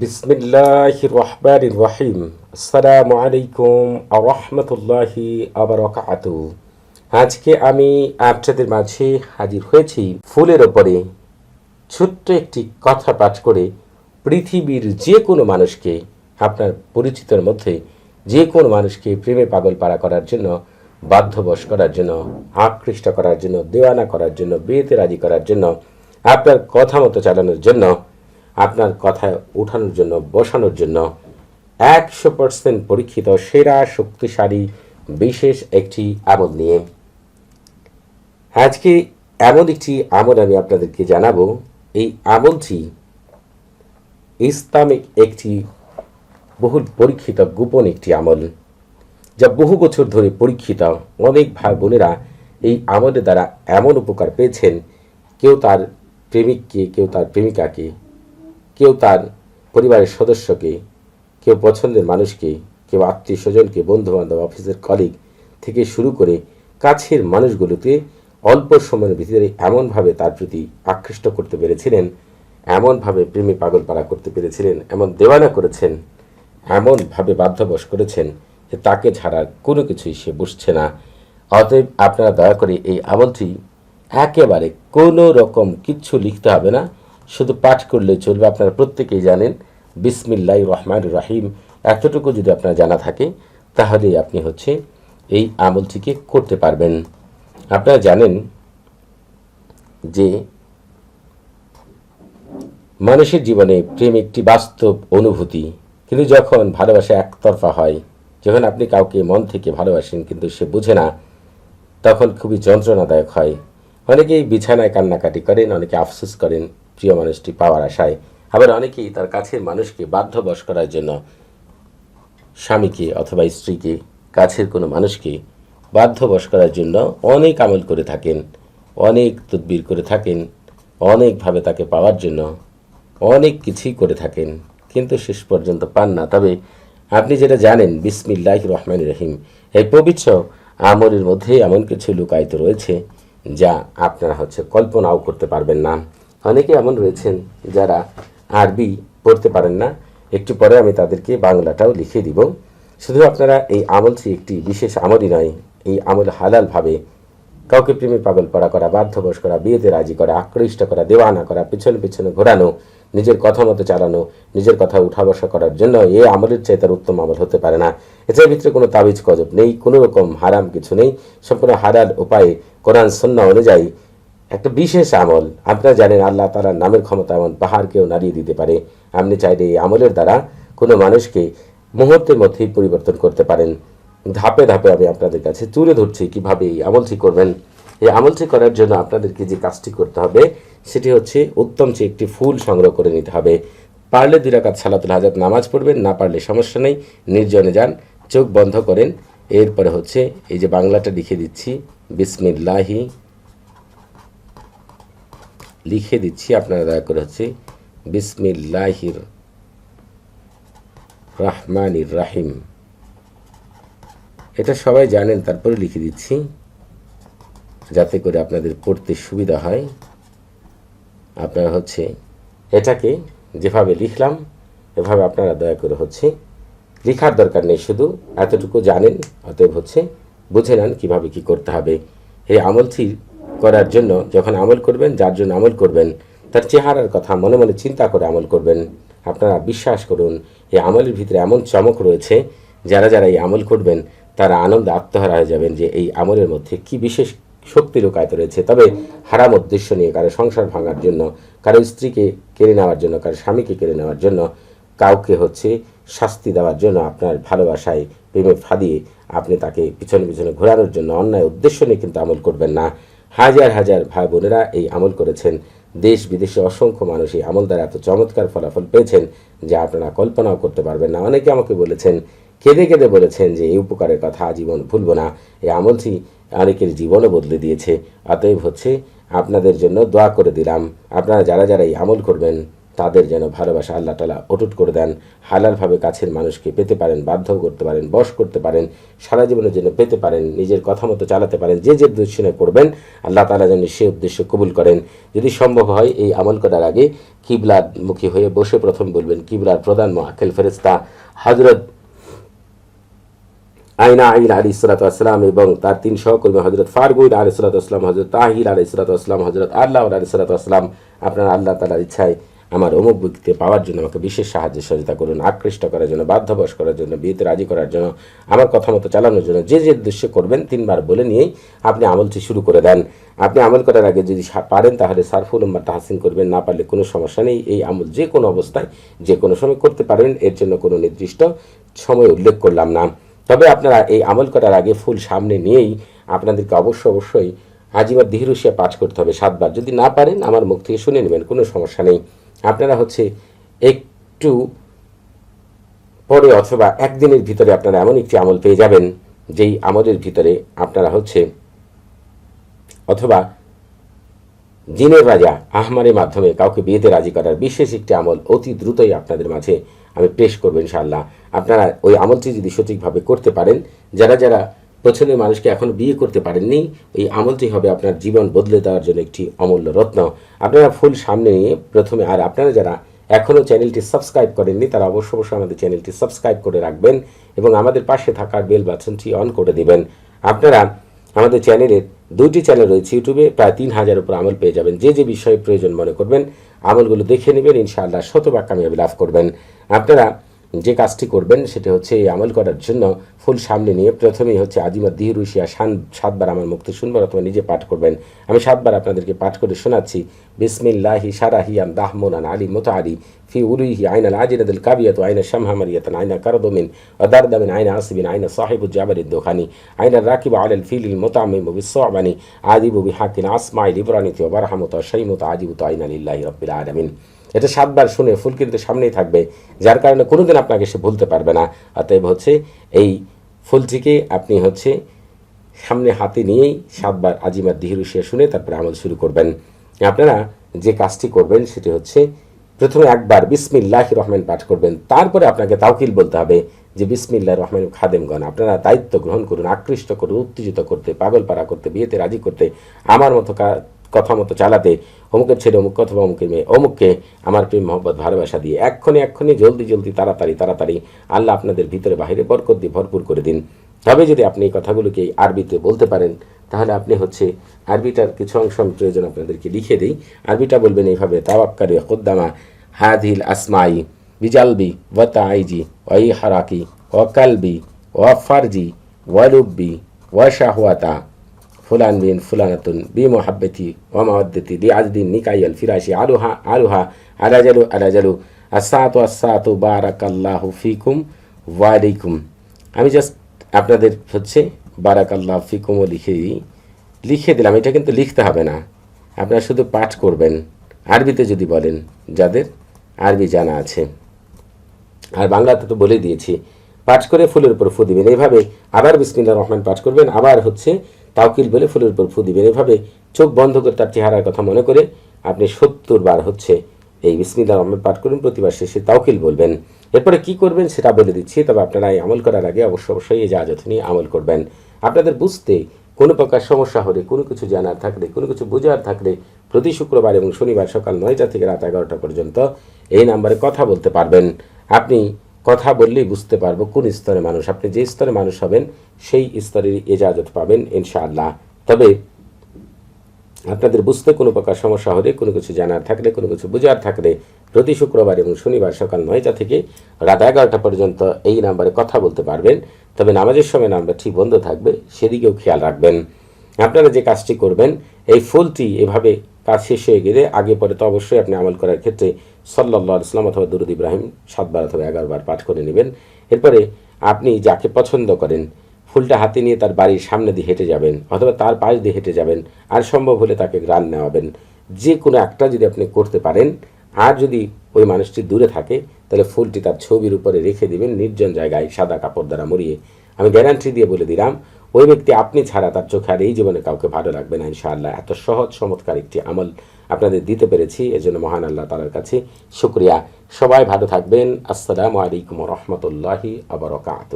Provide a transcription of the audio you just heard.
বিসমিল্লাহ রহমান রহিম। আসসালামু আলাইকুম রহমতুল্লাহি আবরকাত আজকে আমি আপনাদের মাঝে হাজির হয়েছি ফুলের ওপরে ছোট্ট একটি কথা পাঠ করে পৃথিবীর যে কোনো মানুষকে, আপনার পরিচিতর মধ্যে যে কোনো মানুষকে প্রেমে পাগল পাড়া করার জন্য, বাধ্যবশ করার জন্য, আকৃষ্ট করার জন্য, দেওয়ানা করার জন্য বিয়েতে রাজি করার জন্য, আপনার কথা মতো চালানোর জন্য আপনার কথায় উঠানোর জন্য, বসানোর জন্য। একশো পার্সেন্ট পরীক্ষিত, সেরা, শক্তিশালী, বিশেষ একটি আমল নিয়ে। আজকে এমন একটি আমল আমি আপনাদেরকে জানাব। এই আমলটি ইসলামিক একটি বহুল পরীক্ষিত, গোপন একটি আমল, যা বহু বছর ধরে পরীক্ষিত। অনেক ভাই বোনেরা এই আমলের দ্বারা এমন উপকার পেয়েছেন, কেউ তার প্রেমিককে, কেউ তার প্রেমিকাকে। কেউ তার পরিবারের সদস্যকে, কেউ পছন্দের মানুষকে, কেউ আত্মীয় স্বজনকে বন্ধু বান্ধব অফিসের কলিগ থেকে শুরু করে কাছের মানুষগুলোকে অল্প সময়ের ভিতরে এমনভাবে তার প্রতি আকৃষ্ট করতে পেরেছিলেন, এমনভাবে প্রেমে পাগল পাড়া করতে পেরেছিলেন, এমন দেওয়ানা করেছেন, এমনভাবে বাধ্যবশ করেছেন যে তাকে ছাড়া কোনো কিছুই সে বুঝছে না। অতএব আপনারা দয়া করে এই আমলটি একেবারে কোনো রকম কিচ্ছু লিখতে হবে না। শুধু পাঠ করলে চলবে, আপনারা প্রত্যেকেই জানেন বিসমিল্লাহ রহমান রাহিম। এতটুকু যদি আপনার জানা থাকে তাহলে আপনি হচ্ছে এই আমলটিকে করতে পারবেন। আপনারা জানেন যে মানুষের জীবনে প্রেম একটি বাস্তব অনুভূতি। কিন্তু যখন ভালোবাসা একতরফা হয়, যখন আপনি কাউকে মন থেকে ভালোবাসেন কিন্তু সে বুঝে না, তখন খুবই যন্ত্রণাদায়ক হয়। অনেকেই বিছানায় কান্নাকাটি করেন, অনেকে আফসোস করেন। প্রিয় মানুষটি পাওয়ার আশায়। আবার অনেকেই তার কাছের মানুষকে বাধ্যবশ করার জন্য স্বামীকে অথবা স্ত্রীকে কাছের কোনো মানুষকে বাধ্য বাধ্যবশ করার জন্য অনেক আমল করে থাকেন, অনেক তদবির করে থাকেন, অনেকভাবে তাকে পাওয়ার জন্য অনেক কিছুই করে থাকেন, কিন্তু শেষ পর্যন্ত পান না। তবে আপনি যেটা জানেন বিসমিল্লাহ রহমান রহিম, এই পবিত্র আমলের মধ্যে এমন কিছু লুকায়িত রয়েছে যা আপনারা হচ্ছে কল্পনাও করতে পারবেন না। অনেকে এমন রয়েছেন যারা আরবি পড়তে পারেন না। একটু পরে আমি তাদেরকে বাংলাটাও লিখে দিব। শুধু আপনারা এই আমলটি একটি বিশেষ আমলই নয়, এই আমল হালালভাবে কাউকে প্রেমে পাগল পড়া করা, বাধ্যবশ করা, বিয়েতে রাজি করা, আকৃষ্ট করা, দেওয়ানা করা, পিছনে পিছনে ঘোরানো, নিজের কথা মতো চালানো, নিজের কথা উঠা বসা করার জন্য এ আমলের চাই তার উত্তম আমল হতে পারে না। এছাড়া ভিতরে কোনো তাবিজ কজব নেই, কোনো রকম হারাম কিছু নেই। সম্পূর্ণ হারাল উপায়ে কোরআন সন্না অনুযায়ী একটা বিশেষ আমল। আপনারা জানেন আল্লাহ তালার নামের ক্ষমতা এমন পাহাড়কেও নাড়িয়ে দিতে পারে। আপনি চাইলে এই আমলের দ্বারা কোনো মানুষকে মুহূর্তের মধ্যেই পরিবর্তন করতে পারেন। ধাপে ধাপে আমি আপনাদের কাছে তুলে ধরছি কীভাবে এই আমলটি করবেন। এই আমলটি করার জন্য আপনাদেরকে যে কাজটি করতে হবে, সেটি হচ্ছে উত্তম চেয়ে একটি ফুল সংগ্রহ করে নিতে হবে। পারলে দুই রাকাত সালাতুল হাজাত নামাজ পড়বেন, না পারলে সমস্যা নেই। নির্জনে যান, চোখ বন্ধ করেন। এরপরে হচ্ছে এই যে বাংলাটা লিখে দিচ্ছি, বিসমিল্লাহি লিখে দিচ্ছি, আপনারা দয়া করে হচ্ছে বিসমিল্লাহির রহমানির রাহিম। এটা সবাই জানেন, তারপরে লিখে দিচ্ছি, যাতে করে আপনাদের পড়তে সুবিধা হয়। আপনারা হচ্ছে এটাকে যেভাবে লিখলাম, এভাবে আপনারা দয়া করে হচ্ছে লেখার দরকার নেই, শুধু এতটুকু জানেন, অতএব হচ্ছে বুঝে নেন কীভাবে কী করতে হবে। এই আমলটি করার জন্য যখন আমল করবেন, যার জন্য আমল করবেন, তার চেহারার কথা মনে মনে চিন্তা করে আমল করবেন। আপনারা বিশ্বাস করুন, এই আমলের ভিতরে এমন চমক রয়েছে, যারা যারা এই আমল করবেন, তারা আনন্দে আত্মহারা হয়ে যাবেন যে এই আমলের মধ্যে কি বিশেষ শক্তি লুকায়িত রয়েছে। তবে হারাম উদ্দেশ্য নিয়ে কারও সংসার ভাঙার জন্য, কারও স্ত্রীকে কেড়ে নেওয়ার জন্য, কারও স্বামীকে কেড়ে নেওয়ার জন্য, কাউকে হচ্ছে শাস্তি দেওয়ার জন্য আপনার ভালোবাসায় প্রেমে ফাঁদিয়ে আপনি তাকে পিছনে পিছনে ঘোরানোর জন্য অন্যায় উদ্দেশ্য নিয়ে কিন্তু আমল করবেন না। হাজার হাজার ভাই বোনেরা এই আমল করেছেন। দেশ বিদেশে অসংখ্য মানুষ এই আমল দ্বারা এত চমৎকার ফলাফল পেয়েছেন যে আপনারা কল্পনাও করতে পারবেন না। অনেকে আমাকে বলেছেন, কেঁদে কেঁদে বলেছেন যে এই উপকারের কথা আজীবন ভুলব না। এই আমলটি অনেকের জীবনও বদলে দিয়েছে। অতএব হচ্ছে আপনাদের জন্য দোয়া করে দিলাম। আপনারা যারা যারা এই আমল করবেন তাদের যেন ভালোবাসা আল্লাহ তালা অটুট করে দেন, হালালভাবে কাছের মানুষকে পেতে পারেন বাধ্য করতে পারেন, বশ করতে পারেন, সারা জীবনের জন্য পেতে পারেন, নিজের কথা মতো চালাতে পারেন, যে যে উদ্দেশ্যে করবেন আল্লাহ তালা যেন সে উদ্দেশ্য কবুল করেন। যদি সম্ভব হয় এই আমল করার আগে কিবলামুখী হয়ে বসে প্রথম বলবেন, কিবলার প্রধান মহাকেল ফেরেস্তা হজরত আইনা আইল আলী সালাতাম এবং তার তিন সহকর্মী হজরত ফারগুইন আলী সালাতাম হজরত তাহির আলী সালাতাম হজরত আল্লাহ আলী সালাতাম আপনার আল্লাহ তালার ইচ্ছায় আমার অমুক ব্যক্তিতে পাওয়ার জন্য আমাকে বিশেষ সাহায্য সহযোগিতা করুন, আকৃষ্ট করার জন্য বাধ্যবশ করার জন্য, বিয়েতে রাজি করার জন্য, আমার কথা মতো চালানোর জন্য, যে যে উদ্দেশ্য করবেন তিনবার বলে নিয়েই আপনি আমলটি শুরু করে দেন। আপনি আমল করার আগে যদি পারেন তাহলে সারফুল উম্মার তাহাসিন করবেন, না পারলে কোনো সমস্যা নেই। এই আমল যে কোনো অবস্থায়, যে কোনো সময় করতে পারবেন এর জন্য কোনো নির্দিষ্ট সময় উল্লেখ করলাম না। তবে আপনারা এই আমল করার আগে ফুল সামনে নিয়েই আপনাদেরকে অবশ্য অবশ্যই আজিবার দিহিরুষিয়া পাঠ করতে হবে সাতবার। যদি না পারেন, আমার মুখ থেকে শুনে নেবেন, কোনো সমস্যা নেই। আপনারা হচ্ছে একটু পরে অথবা একদিনের ভিতরে আপনারা এমন একটি আমল পেয়ে যাবেন, যেই আমলের ভিতরে আপনারা হচ্ছে অথবা জিনের রাজা আহমারের মাধ্যমে কাউকে বিয়েতে রাজি করার বিশেষ একটি আমল অতি দ্রুতই আপনাদের মাঝে আমি পেশ করব ইনশাআল্লাহ। আপনারা ওই আমলটি যদি সঠিকভাবে করতে পারেন, যারা যারা পছন্দের মানুষকে এখনও বিয়ে করতে পারেননি। এই আমলটি হবে আপনার জীবন বদলে দেওয়ার জন্য একটি অমূল্য রত্ন। আপনারা ফুল সামনে নিয়ে প্রথমে, আর আপনারা যারা এখনও চ্যানেলটি সাবস্ক্রাইব করেননি, তারা অবশ্য অবশ্যই আমাদের চ্যানেলটি সাবস্ক্রাইব করে রাখবেন এবং আমাদের পাশে থাকার বেল বাটনটি অন করে দিবেন। আপনারা আমাদের চ্যানেলের দুইটি চ্যানেল রয়েছে ইউটিউবে, প্রায় তিন হাজার উপর আমল পেয়ে যাবেন। যে যে বিষয়ে প্রয়োজন মনে করবেন, আমলগুলো দেখে নেবেন, ইনশাআল্লাহ শতভাগ কামিয়াবি লাভ করবেন। আপনারা যে কাজটি করবেন সেটা হচ্ছে এই আমল করার জন্য ফুল সামনে নিয়ে প্রথমেই হচ্ছে আজিমা দিহরুশিয়া শান সাতবার আমার মুক্তি শুনবার অথবা নিজে পাঠ করবেন। আমি সাতবার আপনাদেরকে পাঠ করে শোনাচ্ছি। বিসমিল্লাহি সারাহিয়াম দাহমোনান আলী মোতা আলী ফি উলুহি আইনা আজিরাদুল কাবিয়াত আইনা শামহামারিয়াতান আইনা কারদমিন ওদারদামিন আইনা আসিবিন আইনা সাহিবুল জাবারিদ দোখানি আইনা রাকিব আলাল ফিলিল মোতামিম বিসবানি আদিবু বিহাকিন আসমাইল ইবরানিতি ওবারহামত শাইমত আজিবুত আইনা লিল্লাহি রব্বিল আলামিন। এটা সাতবার শুনে ফুল কিন্তু সামনেই থাকবে, যার কারণে কোনোদিন আপনাকে সে ভুলতে পারবে না। অতএব হচ্ছে এই ফুলটিকে আপনি হচ্ছে সামনে হাতে নিয়েই সাতবার আজিমার দিহিরুশিয়া শুনে তারপরে আমল শুরু করবেন। আপনারা যে কাজটি করবেন সেটি হচ্ছে প্রথমে একবার বিসমিল্লাহ রহমান পাঠ করবেন, তারপরে আপনাকে তাওকিল বলতে হবে যে বিসমিল্লাহ রহমান খাদেমগণ, আপনারা দায়িত্ব গ্রহণ করুন, আকৃষ্ট করুন, উত্তেজিত করতে পাগল পাগলপাড়া করতে, বিয়েতে রাজি করতে, আমার মতো কথা মতো চালাতে, অমুকের ছেলে অমুক অথবা অমুকের মেয়ে, অমুককে আমার প্রেম মহব্বত, ভালোবাসা দিয়ে এক্ষণে এক্ষণে জলদি জলদি, তাড়াতাড়ি তাড়াতাড়ি আল্লাহ আপনাদের ভিতরে বাহিরে বরকত দিয়ে ভরপুর করে দিন। তবে যদি আপনি এই কথাগুলোকে আরবিতে বলতে পারেন, তাহলে আপনি হচ্ছে আরবিটার কিছু অংশ আমি প্রয়োজন আপনাদেরকে লিখে দিই। আরবিটা বলবেন এইভাবে তাওয়াক্কারি কোদ্দামা হাদিল আসমাই বিজালবি ওয়াতা আইজি ওয়াই হারাকি ওয়াকালবি ওয়াফারজি ওয়ালুব্বি ওয়াশাহওয়াতা ফুলান বিন ফুলানাতুন বি মোহাব্বতি ওমাওয়াদ্দতি দি আজদিন নিকাইয়াল ফিরাশি আলুহা আলুহা আলাজালু আলাজালু আসাতু আসাতু বারাকাল্লাহু ফিকুম ওয়ালাইকুম আমি জাস্ট আপনাদের হচ্ছে বারাকাল্লাহ ফিকুমও লিখে দিই। লিখে দিলাম, এটা কিন্তু লিখতে হবে না। আপনারা শুধু পাঠ করবেন। আরবিতে যদি বলেন, যাদের আরবি জানা আছে। আর বাংলাতে তো বলে দিয়েছি, পাঠ করে ফুলের উপর ফু দিবেন। এইভাবে আবার বিসমিল্লা রহমান পাঠ করবেন। আবার হচ্ছে তাওকিল বলে ফুলের উপর ফু দিবেন। এভাবে চোখ বন্ধ করে তার চেহারার কথা মনে করে আপনি সত্তর বার হচ্ছে এই বিসমিল্লা রহমান পাঠ করুন, প্রতিবার শেষে তাওকিল বলবেন। এরপরে কি করবেন সেটা বলে দিচ্ছি, তবে আপনারা এই আমল করার আগে অবশ্য অবশ্যই এই জাহাজত নিয়ে আমল করবেন। আপনাদের বুঝতে কোনো প্রকার সমস্যা হলে, কোনো কিছু জানার থাকলে, কোনো কিছু বোঝার থাকলে প্রতি শুক্রবার এবং শনিবার সকাল নয়টা থেকে রাত এগারোটা পর্যন্ত এই নাম্বারে কথা বলতে পারবেন। আপনি কথা বললেই বুঝতে পারব কোন স্তরে মানুষ। আপনি যে স্তরে মানুষ হবেন, সেই স্তরের এজাজত পাবেন ইনশাআল্লাহ। তবে আপনাদের বুঝতে কোনো প্রকার সমস্যা হলে, কোনো কিছু জানার থাকলে, কোনো কিছু বোঝার থাকলে প্রতি শুক্রবার এবং শনিবার সকাল নয়টা থেকে রাত এগারোটা পর্যন্ত এই নাম্বারে কথা বলতে পারবেন। তবে নামাজের সময় নাম্বারটি বন্ধ থাকবে, সেদিকেও খেয়াল রাখবেন। আপনারা যে কাজটি করবেন, এই ফুলটি এভাবে কাজ শেষ হয়ে গেলে আগে পরে তো অবশ্যই আপনি আমল করার ক্ষেত্রে সাল্লাহ ইসলাম অথবা দুরুদ ইব্রাহিম সাতবার অথবা এগারোবার পাঠ করে নেবেন। এরপরে আপনি যাকে পছন্দ করেন, ফুলটা হাতে নিয়ে তার বাড়ির সামনে দিয়ে হেঁটে যাবেন অথবা তার পাশ দিয়ে হেঁটে যাবেন, আর সম্ভব হলে তাকে গ্রান নেওয়াবেন। যে কোনো একটা যদি আপনি করতে পারেন, আর যদি ওই মানুষটি দূরে থাকে, তাহলে ফুলটি তার ছবির উপরে রেখে দিবেন, নির্জন জায়গায় সাদা কাপড় দ্বারা মরিয়ে আমি গ্যারান্টি দিয়ে বলে দিলাম ওই ব্যক্তি আপনি ছাড়া তার চোখে আর এই জীবনে কাউকে ভালো লাগবে না, ইনশাআল্লাহ। এত সহজ, চমৎকার একটি আমল আপনাদের দিতে পেরেছি, এজন্য মহান আল্লাহ তালার কাছে শুক্রিয়া। সবাই ভালো থাকবেন। আসসালামু আলাইকুম রহমতুল্লাহি আবরকাত